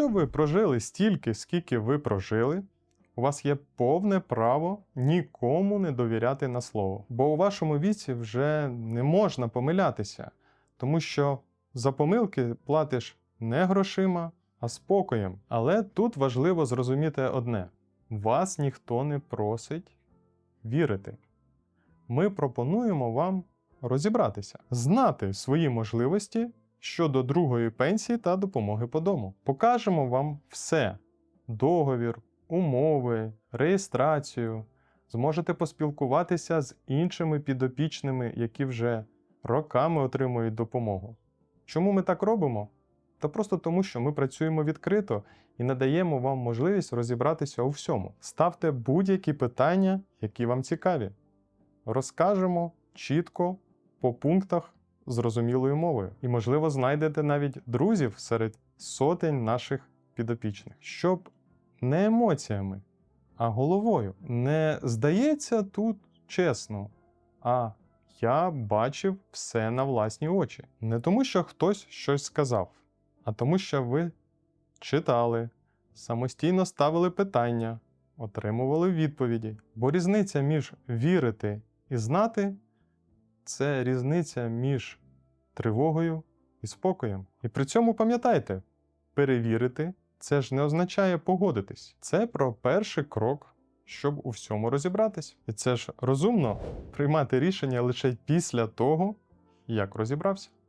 Якщо ви прожили стільки, скільки ви прожили, у вас є повне право нікому не довіряти на слово. Бо у вашому віці вже не можна помилятися, тому що за помилки платиш не грошима, а спокоєм. Але тут важливо зрозуміти одне: вас ніхто не просить вірити. Ми пропонуємо вам розібратися, знати свої можливості щодо другої пенсії та допомоги по дому. Покажемо вам все: договір, умови, реєстрацію. Зможете поспілкуватися з іншими підопічними, які вже роками отримують допомогу. Чому ми так робимо? Та просто тому, що ми працюємо відкрито і надаємо вам можливість розібратися у всьому. Ставте будь-які питання, які вам цікаві. Розкажемо чітко по пунктах зрозумілою мовою. І, можливо, знайдете навіть друзів серед сотень наших підопічних, щоб не емоціями, а головою. Не здається тут чесно, а я бачив все на власні очі. Не тому, що хтось щось сказав, а тому, що ви читали, самостійно ставили питання, отримували відповіді. Бо різниця між вірити і знати це різниця між тривогою і спокоєм. І при цьому пам'ятайте, перевірити це ж не означає погодитись. Це про перший крок, щоб у всьому розібратись. І це ж розумно приймати рішення лише після того, як розібрався.